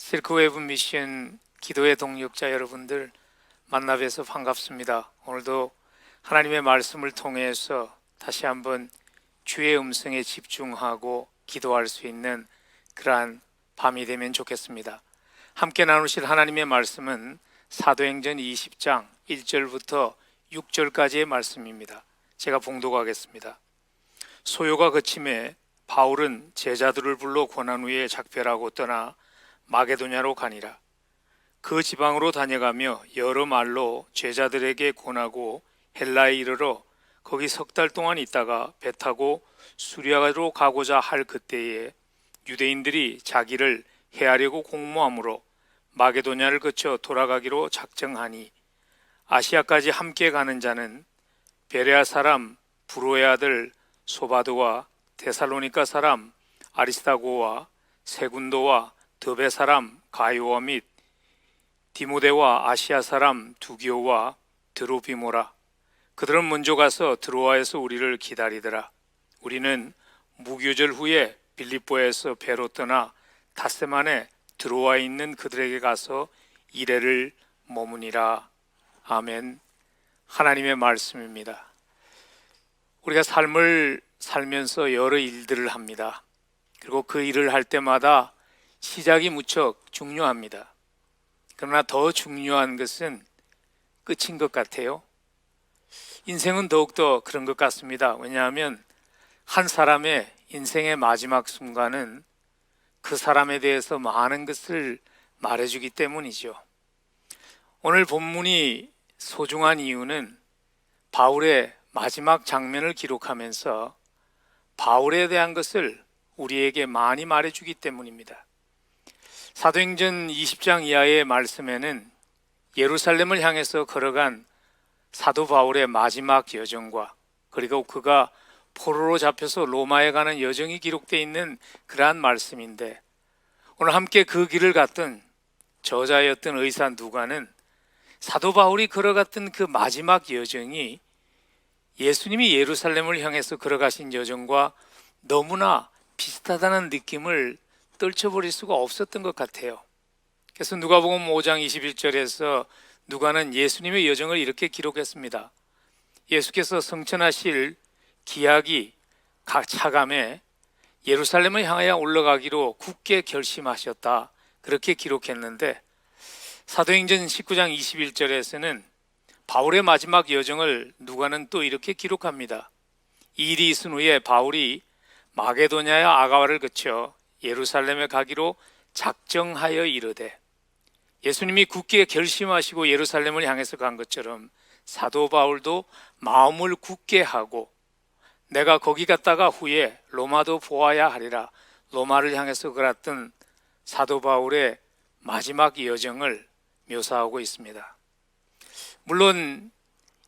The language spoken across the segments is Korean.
실크웨이브 미션 기도의 동력자 여러분들 만나 뵈서 반갑습니다. 오늘도 하나님의 말씀을 통해서 다시 한번 주의 음성에 집중하고 기도할 수 있는 그러한 밤이 되면 좋겠습니다. 함께 나누실 하나님의 말씀은 사도행전 20장 1절부터 6절까지의 말씀입니다. 제가 봉독하겠습니다. 소요가 그침에 바울은 제자들을 불러 고난 후에 작별하고 떠나 마게도냐로 가니라. 그 지방으로 다녀가며 여러 말로 제자들에게 권하고 헬라에 이르러 거기 석 달 동안 있다가 배 타고 수리아로 가고자 할 그때에 유대인들이 자기를 해하려고 공모함으로 마게도냐를 거쳐 돌아가기로 작정하니 아시아까지 함께 가는 자는 베레아 사람 부로의 아들 소바드와 데살로니카 사람 아리스타고와 세군도와 드베 사람 가요와 및 디모데와 아시아 사람 두기오와 드로비모라. 그들은 먼저 가서 드로아에서 우리를 기다리더라. 우리는 무교절 후에 빌립보에서 배로 떠나 닷새 만에 드로아에 있는 그들에게 가서 이래를 머무니라. 아멘. 하나님의 말씀입니다. 우리가 삶을 살면서 여러 일들을 합니다. 그리고 그 일을 할 때마다 시작이 무척 중요합니다. 그러나 더 중요한 것은 끝인 것 같아요. 인생은 더욱더 그런 것 같습니다. 왜냐하면 한 사람의 인생의 마지막 순간은 그 사람에 대해서 많은 것을 말해주기 때문이죠. 오늘 본문이 소중한 이유는 바울의 마지막 장면을 기록하면서 바울에 대한 것을 우리에게 많이 말해주기 때문입니다. 사도행전 20장 이하의 말씀에는 예루살렘을 향해서 걸어간 사도 바울의 마지막 여정과 그리고 그가 포로로 잡혀서 로마에 가는 여정이 기록되어 있는 그러한 말씀인데 오늘 함께 그 길을 갔던 저자였던 의사 누가는 사도 바울이 걸어갔던 그 마지막 여정이 예수님이 예루살렘을 향해서 걸어가신 여정과 너무나 비슷하다는 느낌을 떨쳐버릴 수가 없었던 것 같아요. 그래서 누가복음 5장 21절에서 누가는 예수님의 여정을 이렇게 기록했습니다. 예수께서 성천하실 기약이 각 차감에 예루살렘을 향하여 올라가기로 굳게 결심하셨다. 그렇게 기록했는데 사도행전 19장 21절에서는 바울의 마지막 여정을 누가는 또 이렇게 기록합니다. 이 일이 있은 후에 바울이 마게도냐의 아가와를 거쳐 예루살렘에 가기로 작정하여 이르되 예수님이 굳게 결심하시고 예루살렘을 향해서 간 것처럼 사도 바울도 마음을 굳게 하고 내가 거기 갔다가 후에 로마도 보아야 하리라 로마를 향해서 걸었던 사도 바울의 마지막 여정을 묘사하고 있습니다. 물론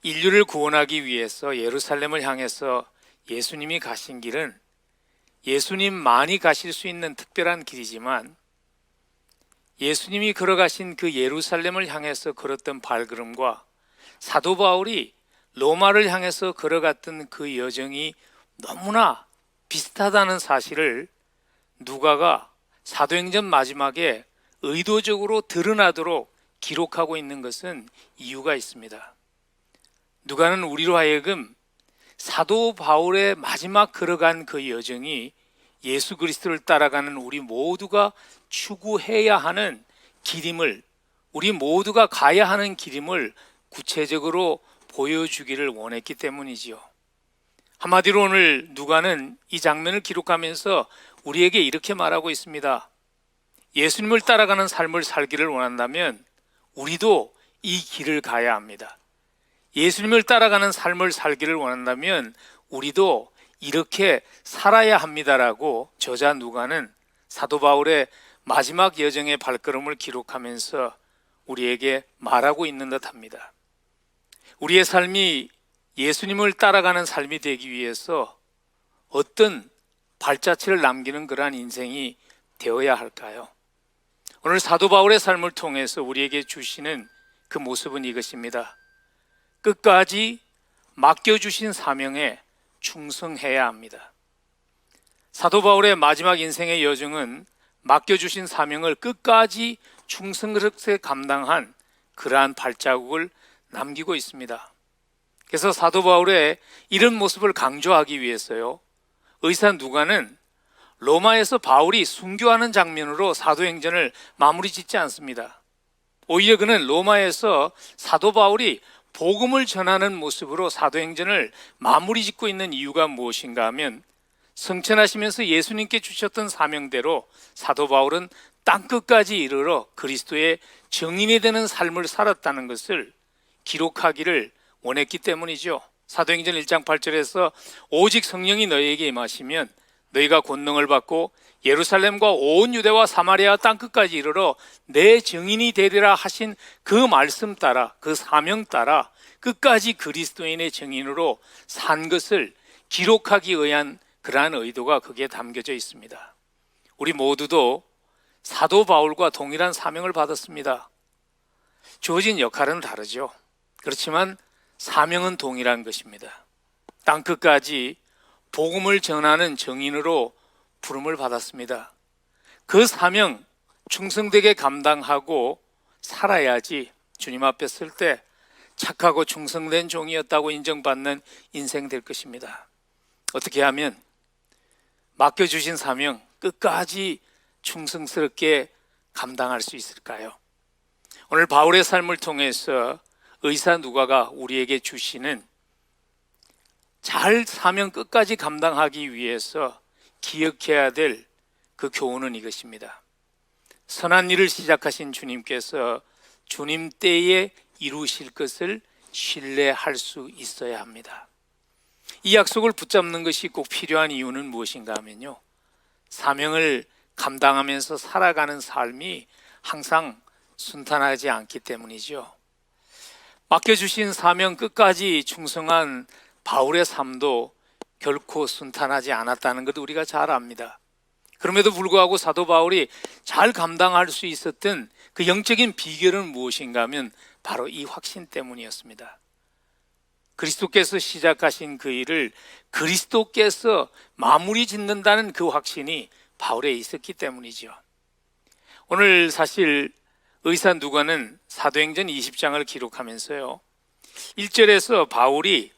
인류를 구원하기 위해서 예루살렘을 향해서 예수님이 가신 길은 예수님만이 가실 수 있는 특별한 길이지만 예수님이 걸어가신 그 예루살렘을 향해서 걸었던 발걸음과 사도 바울이 로마를 향해서 걸어갔던 그 여정이 너무나 비슷하다는 사실을 누가가 사도행전 마지막에 의도적으로 드러나도록 기록하고 있는 것은 이유가 있습니다. 누가는 우리로 하여금 사도 바울의 마지막 걸어간 그 여정이 예수 그리스도를 따라가는 우리 모두가 추구해야 하는 길임을 우리 모두가 가야 하는 길임을 구체적으로 보여주기를 원했기 때문이지요. 한마디로 오늘 누가는 이 장면을 기록하면서 우리에게 이렇게 말하고 있습니다. 예수님을 따라가는 삶을 살기를 원한다면 우리도 이 길을 가야 합니다. 예수님을 따라가는 삶을 살기를 원한다면 우리도 이렇게 살아야 합니다라고 저자 누가는 사도 바울의 마지막 여정의 발걸음을 기록하면서 우리에게 말하고 있는 듯 합니다. 우리의 삶이 예수님을 따라가는 삶이 되기 위해서 어떤 발자취를 남기는 그러한 인생이 되어야 할까요? 오늘 사도 바울의 삶을 통해서 우리에게 주시는 그 모습은 이것입니다. 끝까지 맡겨주신 사명에 충성해야 합니다. 사도 바울의 마지막 인생의 여정은 맡겨주신 사명을 끝까지 충성스럽게 감당한 그러한 발자국을 남기고 있습니다. 그래서 사도 바울의 이런 모습을 강조하기 위해서요. 의사 누가는 로마에서 바울이 순교하는 장면으로 사도행전을 마무리 짓지 않습니다. 오히려 그는 로마에서 사도 바울이 복음을 전하는 모습으로 사도행전을 마무리 짓고 있는 이유가 무엇인가 하면 성천하시면서 예수님께 주셨던 사명대로 사도 바울은 땅 끝까지 이르러 그리스도의 정인이 되는 삶을 살았다는 것을 기록하기를 원했기 때문이죠. 사도행전 1장 8절에서 오직 성령이 너희에게 임하시면 너희가 권능을 받고 예루살렘과 온 유대와 사마리아 땅 끝까지 이르러 내 증인이 되리라 하신 그 말씀 따라 그 사명 따라 끝까지 그리스도인의 증인으로 산 것을 기록하기 위한 그러한 의도가 거기에 담겨져 있습니다. 우리 모두도 사도 바울과 동일한 사명을 받았습니다. 주어진 역할은 다르죠. 그렇지만 사명은 동일한 것입니다. 땅 끝까지 복음을 전하는 정인으로 부름을 받았습니다. 그 사명 충성되게 감당하고 살아야지 주님 앞에 설때 착하고 충성된 종이었다고 인정받는 인생 될 것입니다. 어떻게 하면 맡겨주신 사명 끝까지 충성스럽게 감당할 수 있을까요? 오늘 바울의 삶을 통해서 의사 누가가 우리에게 주시는 잘 사명 끝까지 감당하기 위해서 기억해야 될 그 교훈은 이것입니다. 선한 일을 시작하신 주님께서 주님 때에 이루실 것을 신뢰할 수 있어야 합니다. 이 약속을 붙잡는 것이 꼭 필요한 이유는 무엇인가 하면요. 사명을 감당하면서 살아가는 삶이 항상 순탄하지 않기 때문이죠. 맡겨주신 사명 끝까지 충성한 바울의 삶도 결코 순탄하지 않았다는 것도 우리가 잘 압니다. 그럼에도 불구하고 사도 바울이 잘 감당할 수 있었던 그 영적인 비결은 무엇인가 하면 바로 이 확신 때문이었습니다. 그리스도께서 시작하신 그 일을 그리스도께서 마무리 짓는다는 그 확신이 바울에 있었기 때문이죠. 오늘 사실 의사 누가는 사도행전 20장을 기록하면서요. 1절에서 바울이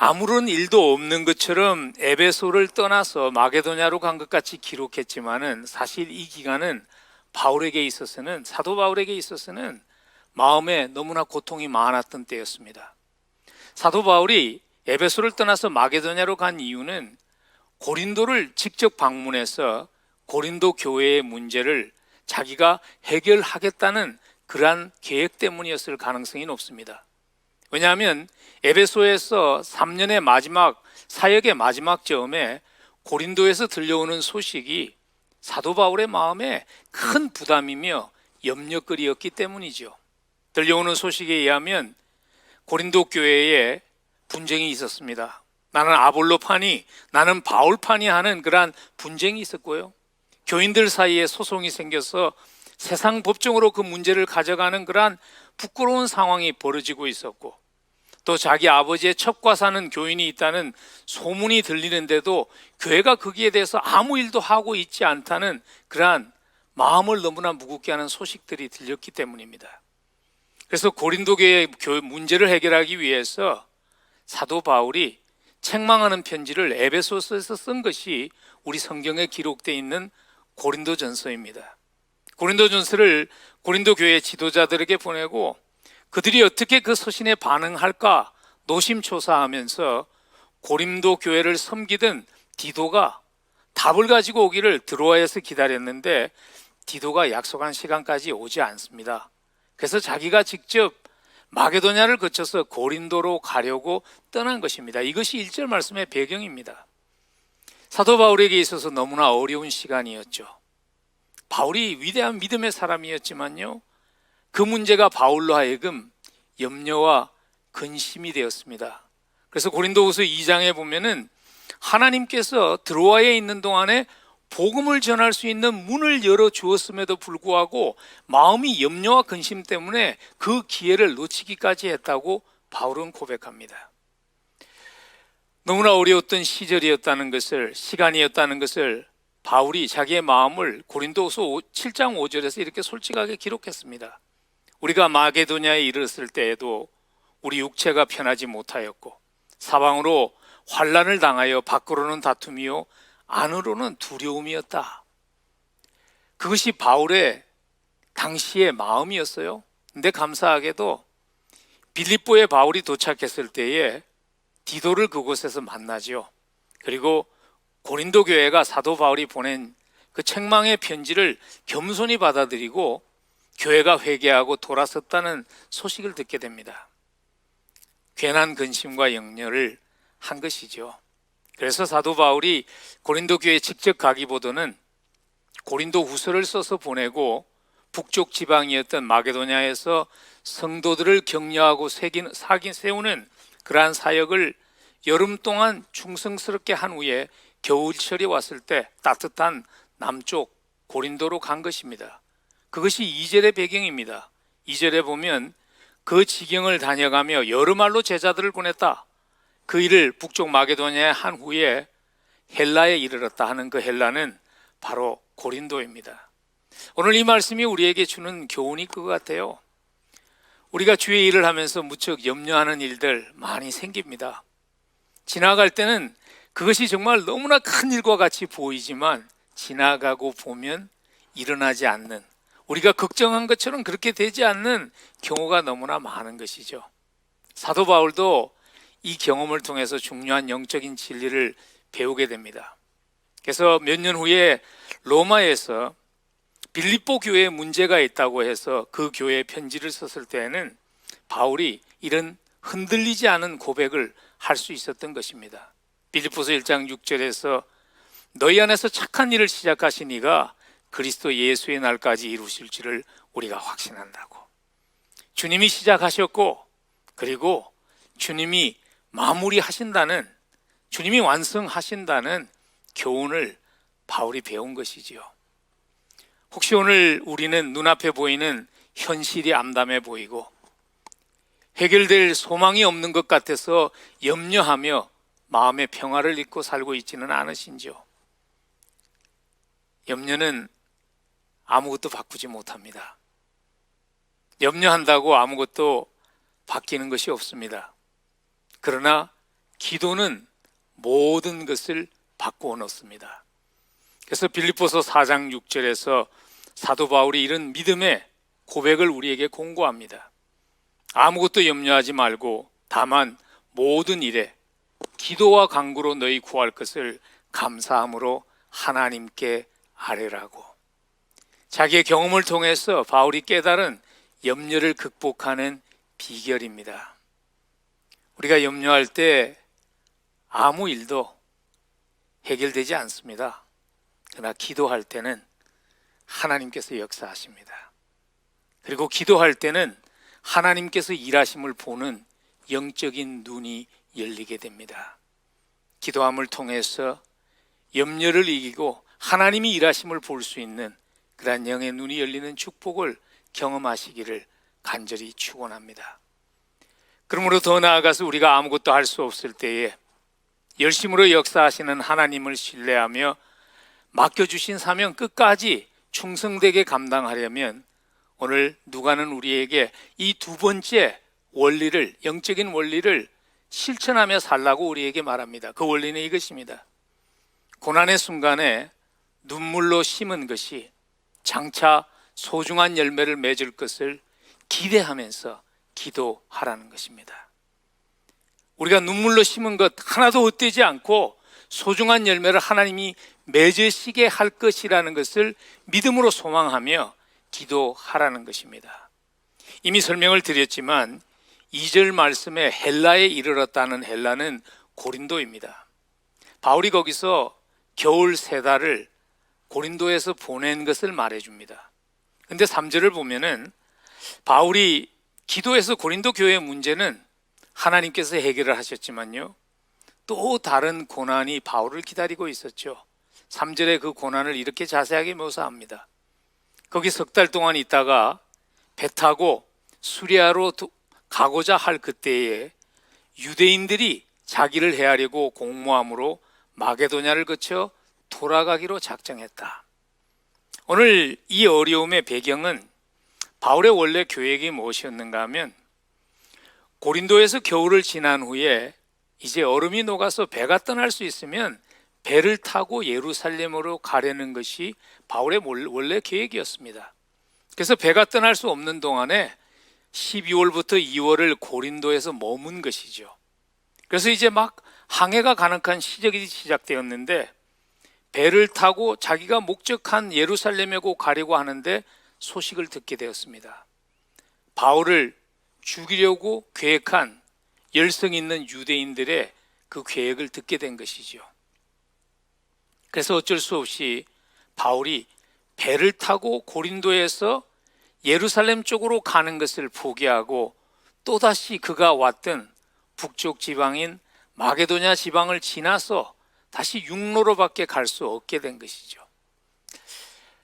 아무런 일도 없는 것처럼 에베소를 떠나서 마게도냐로 간 것 같이 기록했지만은 사실 이 기간은 바울에게 있어서는 사도 바울에게 있어서는 마음에 너무나 고통이 많았던 때였습니다. 사도 바울이 에베소를 떠나서 마게도냐로 간 이유는 고린도를 직접 방문해서 고린도 교회의 문제를 자기가 해결하겠다는 그러한 계획 때문이었을 가능성이 높습니다. 왜냐하면 에베소에서 3년의 마지막 사역의 마지막 즈음에 고린도에서 들려오는 소식이 사도 바울의 마음에 큰 부담이며 염려거리였기 때문이죠. 들려오는 소식에 의하면 고린도 교회에 분쟁이 있었습니다. 나는 아볼로파니, 나는 바울파니 하는 그러한 분쟁이 있었고요. 교인들 사이에 소송이 생겨서 세상 법정으로 그 문제를 가져가는 그러한 부끄러운 상황이 벌어지고 있었고 또 자기 아버지의 첩과 사는 교인이 있다는 소문이 들리는데도 교회가 거기에 대해서 아무 일도 하고 있지 않다는 그러한 마음을 너무나 무겁게 하는 소식들이 들렸기 때문입니다. 그래서 고린도 교회의 문제를 해결하기 위해서 사도 바울이 책망하는 편지를 에베소서에서 쓴 것이 우리 성경에 기록되어 있는 고린도 전서입니다. 고린도 전서를 고린도 교회 지도자들에게 보내고 그들이 어떻게 그 서신에 반응할까 노심초사하면서 고린도 교회를 섬기던 디도가 답을 가지고 오기를 드로아에서 기다렸는데 디도가 약속한 시간까지 오지 않습니다. 그래서 자기가 직접 마게도냐를 거쳐서 고린도로 가려고 떠난 것입니다. 이것이 1절 말씀의 배경입니다. 사도 바울에게 있어서 너무나 어려운 시간이었죠. 바울이 위대한 믿음의 사람이었지만요. 그 문제가 바울로 하여금 염려와 근심이 되었습니다. 그래서 고린도후서 2장에 보면은 하나님께서 드로아에 있는 동안에 복음을 전할 수 있는 문을 열어 주었음에도 불구하고 마음이 염려와 근심 때문에 그 기회를 놓치기까지 했다고 바울은 고백합니다. 너무나 어려웠던 시절이었다는 것을 시간이었다는 것을 바울이 자기의 마음을 고린도후서 7장 5절에서 이렇게 솔직하게 기록했습니다. 우리가 마게도냐에 이르렀을 때에도 우리 육체가 편하지 못하였고 사방으로 환란을 당하여 밖으로는 다툼이요 안으로는 두려움이었다. 그것이 바울의 당시의 마음이었어요. 근데 감사하게도 빌립보에 바울이 도착했을 때에 디도를 그곳에서 만나지요. 그리고 고린도 교회가 사도 바울이 보낸 그 책망의 편지를 겸손히 받아들이고 교회가 회개하고 돌아섰다는 소식을 듣게 됩니다. 괜한 근심과 염려를 한 것이죠. 그래서 사도 바울이 고린도 교회에 직접 가기보다는 고린도 후서를 써서 보내고 북쪽 지방이었던 마게도냐에서 성도들을 격려하고 새긴, 사긴 세우는 그러한 사역을 여름 동안 충성스럽게 한 후에 겨울철이 왔을 때 따뜻한 남쪽 고린도로 간 것입니다. 그것이 2절의 배경입니다. 2절에 보면 그 지경을 다녀가며 여름말로 제자들을 보냈다. 그 일을 북쪽 마게도냐에 한 후에 헬라에 이르렀다 하는 그 헬라는 바로 고린도입니다. 오늘 이 말씀이 우리에게 주는 교훈이 그거 같아요. 우리가 주의 일을 하면서 무척 염려하는 일들 많이 생깁니다. 지나갈 때는 그것이 정말 너무나 큰 일과 같이 보이지만 지나가고 보면 일어나지 않는 우리가 걱정한 것처럼 그렇게 되지 않는 경우가 너무나 많은 것이죠. 사도 바울도 이 경험을 통해서 중요한 영적인 진리를 배우게 됩니다. 그래서 몇 년 후에 로마에서 빌립보 교회에 문제가 있다고 해서 그 교회에 편지를 썼을 때에는 바울이 이런 흔들리지 않은 고백을 할 수 있었던 것입니다. 빌립보서 1장 6절에서 너희 안에서 착한 일을 시작하신 이가 그리스도 예수의 날까지 이루실 줄을 우리가 확신한다고. 주님이 시작하셨고 그리고 주님이 마무리하신다는 주님이 완성하신다는 교훈을 바울이 배운 것이지요. 혹시 오늘 우리는 눈앞에 보이는 현실이 암담해 보이고 해결될 소망이 없는 것 같아서 염려하며 마음의 평화를 잊고 살고 있지는 않으신지요? 염려는 아무것도 바꾸지 못합니다. 염려한다고 아무것도 바뀌는 것이 없습니다. 그러나 기도는 모든 것을 바꾸어 놓습니다. 그래서 빌립보서 4장 6절에서 사도 바울이 이런 믿음의 고백을 우리에게 공고합니다. 아무것도 염려하지 말고 다만 모든 일에 기도와 간구로 너희 구할 것을 감사함으로 하나님께 아뢰라고. 자기의 경험을 통해서 바울이 깨달은 염려를 극복하는 비결입니다. 우리가 염려할 때 아무 일도 해결되지 않습니다. 그러나 기도할 때는 하나님께서 역사하십니다. 그리고 기도할 때는 하나님께서 일하심을 보는 영적인 눈이 열리게 됩니다. 기도함을 통해서 염려를 이기고 하나님이 일하심을 볼 수 있는 그러한 영의 눈이 열리는 축복을 경험하시기를 간절히 축원합니다. 그러므로 더 나아가서 우리가 아무것도 할 수 없을 때에 열심으로 역사하시는 하나님을 신뢰하며 맡겨주신 사명 끝까지 충성되게 감당하려면 오늘 누가는 우리에게 이 두 번째 원리를 영적인 원리를 실천하며 살라고 우리에게 말합니다. 그 원리는 이것입니다. 고난의 순간에 눈물로 심은 것이 장차 소중한 열매를 맺을 것을 기대하면서 기도하라는 것입니다. 우리가 눈물로 심은 것 하나도 헛되지 않고 소중한 열매를 하나님이 맺으시게 할 것이라는 것을 믿음으로 소망하며 기도하라는 것입니다. 이미 설명을 드렸지만 2절 말씀에 헬라에 이르렀다는 헬라는 고린도입니다. 바울이 거기서 겨울 세 달을 고린도에서 보낸 것을 말해줍니다. 근데 3절을 보면은 바울이 기도에서 고린도 교회의 문제는 하나님께서 해결을 하셨지만요. 또 다른 고난이 바울을 기다리고 있었죠. 3절에 그 고난을 이렇게 자세하게 묘사합니다. 거기 석 달 동안 있다가 배 타고 수리아로 가고자 할 그때에 유대인들이 자기를 해하려고 공모함으로 마게도냐를 거쳐 돌아가기로 작정했다. 오늘 이 어려움의 배경은 바울의 원래 계획이 무엇이었는가 하면 고린도에서 겨울을 지난 후에 이제 얼음이 녹아서 배가 떠날 수 있으면 배를 타고 예루살렘으로 가려는 것이 바울의 원래 계획이었습니다. 그래서 배가 떠날 수 없는 동안에 12월부터 2월을 고린도에서 머문 것이죠. 그래서 이제 막 항해가 가능한 시작이 시작되었는데 배를 타고 자기가 목적한 예루살렘에 고 가려고 하는데 소식을 듣게 되었습니다. 바울을 죽이려고 계획한 열성 있는 유대인들의 그 계획을 듣게 된 것이죠. 그래서 어쩔 수 없이 바울이 배를 타고 고린도에서 예루살렘 쪽으로 가는 것을 포기하고 또다시 그가 왔던 북쪽 지방인 마게도냐 지방을 지나서 다시 육로로 밖에 갈 수 없게 된 것이죠.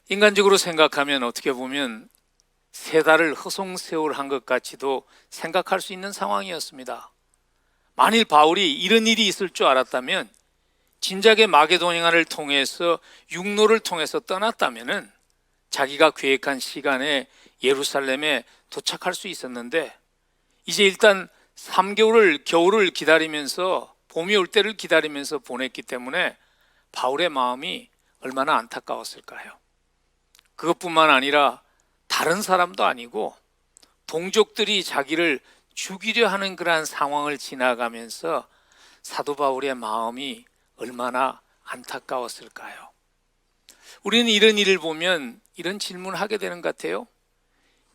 인간적으로 생각하면 어떻게 보면 세 달을 허송세월한 것 같이도 생각할 수 있는 상황이었습니다. 만일 바울이 이런 일이 있을 줄 알았다면 진작에 마게도냐를 통해서 육로를 통해서 떠났다면은 자기가 계획한 시간에 예루살렘에 도착할 수 있었는데 이제 일단 3개월을 겨울을 기다리면서 봄이 올 때를 기다리면서 보냈기 때문에 바울의 마음이 얼마나 안타까웠을까요? 그것뿐만 아니라 다른 사람도 아니고 동족들이 자기를 죽이려 하는 그러한 상황을 지나가면서 사도 바울의 마음이 얼마나 안타까웠을까요? 우리는 이런 일을 보면 이런 질문을 하게 되는 것 같아요.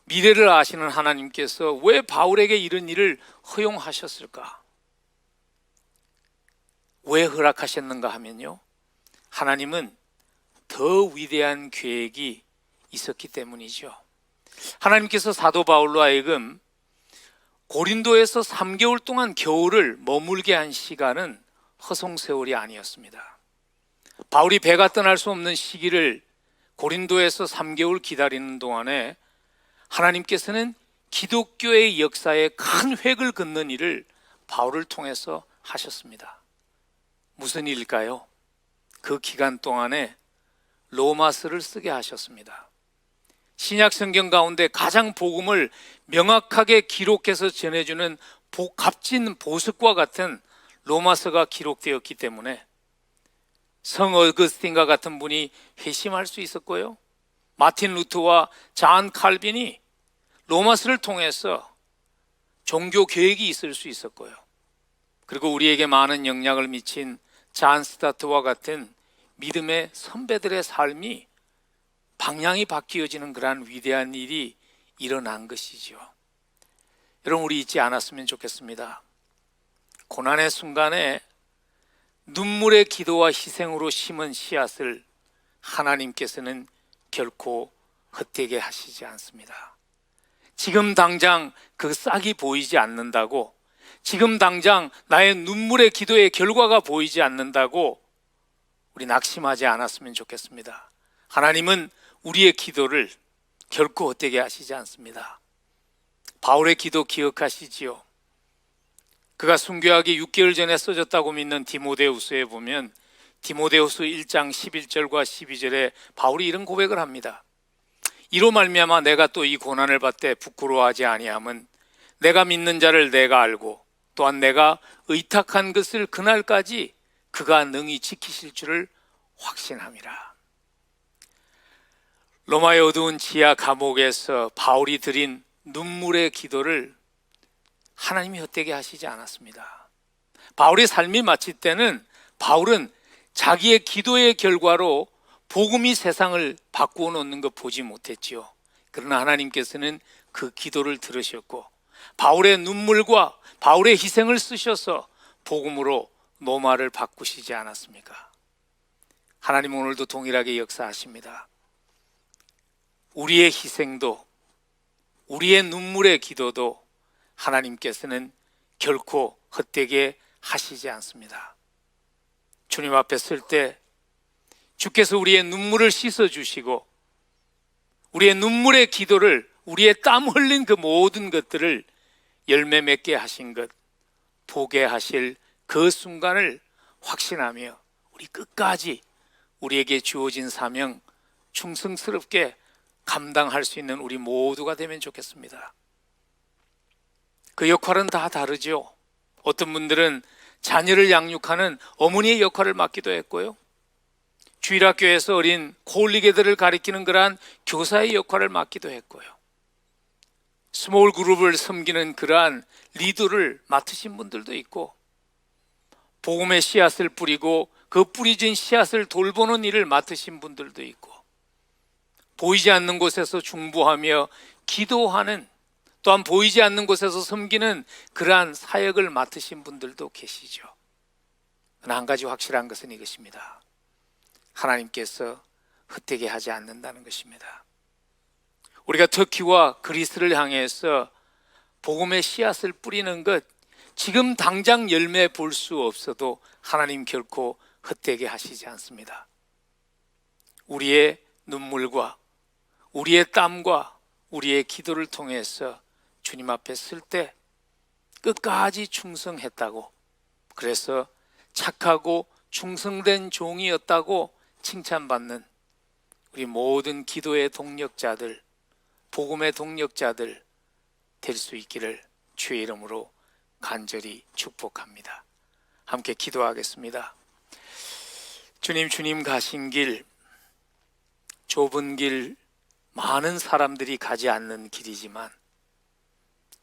미래를 아시는 하나님께서 왜 바울에게 이런 일을 허용하셨을까? 왜 허락하셨는가 하면요. 하나님은 더 위대한 계획이 있었기 때문이죠. 하나님께서 사도 바울로 하여금 고린도에서 3개월 동안 겨울을 머물게 한 시간은 허송세월이 아니었습니다. 바울이 배가 떠날 수 없는 시기를 고린도에서 3개월 기다리는 동안에 하나님께서는 기독교의 역사에 큰 획을 긋는 일을 바울을 통해서 하셨습니다. 무슨 일일까요? 그 기간 동안에 로마서를 쓰게 하셨습니다. 신약 성경 가운데 가장 복음을 명확하게 기록해서 전해주는 값진 보석과 같은 로마서가 기록되었기 때문에 성 어거스틴과 같은 분이 회심할 수 있었고요. 마틴 루트와 잔 칼빈이 로마서를 통해서 종교 계획이 있을 수 있었고요. 그리고 우리에게 많은 영향을 미친 잔 스타트와 같은 믿음의 선배들의 삶이 방향이 바뀌어지는 그러한 위대한 일이 일어난 것이죠. 여러분 우리 잊지 않았으면 좋겠습니다. 고난의 순간에 눈물의 기도와 희생으로 심은 씨앗을 하나님께서는 결코 헛되게 하시지 않습니다. 지금 당장 그 싹이 보이지 않는다고, 지금 당장 나의 눈물의 기도의 결과가 보이지 않는다고 우리 낙심하지 않았으면 좋겠습니다. 하나님은 우리의 기도를 결코 헛되게 하시지 않습니다. 바울의 기도 기억하시지요? 그가 순교하기 6개월 전에 써졌다고 믿는 디모데후서에 보면 디모데후서 1장 11절과 12절에 바울이 이런 고백을 합니다. 이로 말미암아 내가 또 이 고난을 받되 부끄러워하지 아니함은 내가 믿는 자를 내가 알고 또한 내가 의탁한 것을 그날까지 그가 능히 지키실 줄을 확신함이라. 로마의 어두운 지하 감옥에서 바울이 드린 눈물의 기도를 하나님이 헛되게 하시지 않았습니다. 바울의 삶이 마칠 때는 바울은 자기의 기도의 결과로 복음이 세상을 바꾸어 놓는 것 보지 못했지요. 그러나 하나님께서는 그 기도를 들으셨고 바울의 눈물과 바울의 희생을 쓰셔서 복음으로 노마를 바꾸시지 않았습니까? 하나님 오늘도 동일하게 역사하십니다. 우리의 희생도 우리의 눈물의 기도도 하나님께서는 결코 헛되게 하시지 않습니다. 주님 앞에 설 때 주께서 우리의 눈물을 씻어 주시고 우리의 눈물의 기도를 우리의 땀 흘린 그 모든 것들을 열매 맺게 하신 것 보게 하실 그 순간을 확신하며 우리 끝까지 우리에게 주어진 사명 충성스럽게 감당할 수 있는 우리 모두가 되면 좋겠습니다. 그 역할은 다 다르죠. 어떤 분들은 자녀를 양육하는 어머니의 역할을 맡기도 했고요. 주일학교에서 어린 콜리게들을 가리키는 그러한 교사의 역할을 맡기도 했고요. 스몰 그룹을 섬기는 그러한 리더를 맡으신 분들도 있고 복음의 씨앗을 뿌리고 그 뿌리진 씨앗을 돌보는 일을 맡으신 분들도 있고 보이지 않는 곳에서 중보하며 기도하는 또한 보이지 않는 곳에서 섬기는 그러한 사역을 맡으신 분들도 계시죠. 한 가지 확실한 것은 이것입니다. 하나님께서 흩되게 하지 않는다는 것입니다. 우리가 터키와 그리스를 향해서 복음의 씨앗을 뿌리는 것 지금 당장 열매 볼 수 없어도 하나님 결코 헛되게 하시지 않습니다. 우리의 눈물과 우리의 땀과 우리의 기도를 통해서 주님 앞에 쓸 때 끝까지 충성했다고 그래서 착하고 충성된 종이었다고 칭찬받는 우리 모든 기도의 동력자들 복음의 동력자들 될 수 있기를 주의 이름으로 간절히 축복합니다. 함께 기도하겠습니다. 주님, 주님 가신 길, 좁은 길, 많은 사람들이 가지 않는 길이지만,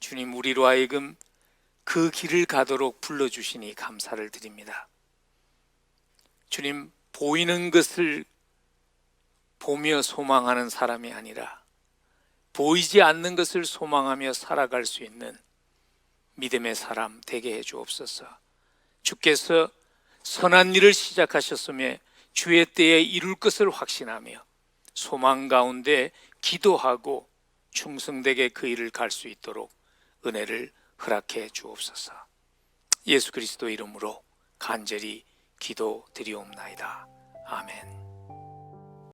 주님, 우리로 하여금 그 길을 가도록 불러주시니 감사를 드립니다. 주님, 보이는 것을 보며 소망하는 사람이 아니라, 보이지 않는 것을 소망하며 살아갈 수 있는 믿음의 사람 되게 해 주옵소서. 주께서 선한 일을 시작하셨으며 주의 때에 이룰 것을 확신하며 소망 가운데 기도하고 충성되게 그 일을 갈 수 있도록 은혜를 허락해 주옵소서. 예수 그리스도 이름으로 간절히 기도 드리옵나이다. 아멘.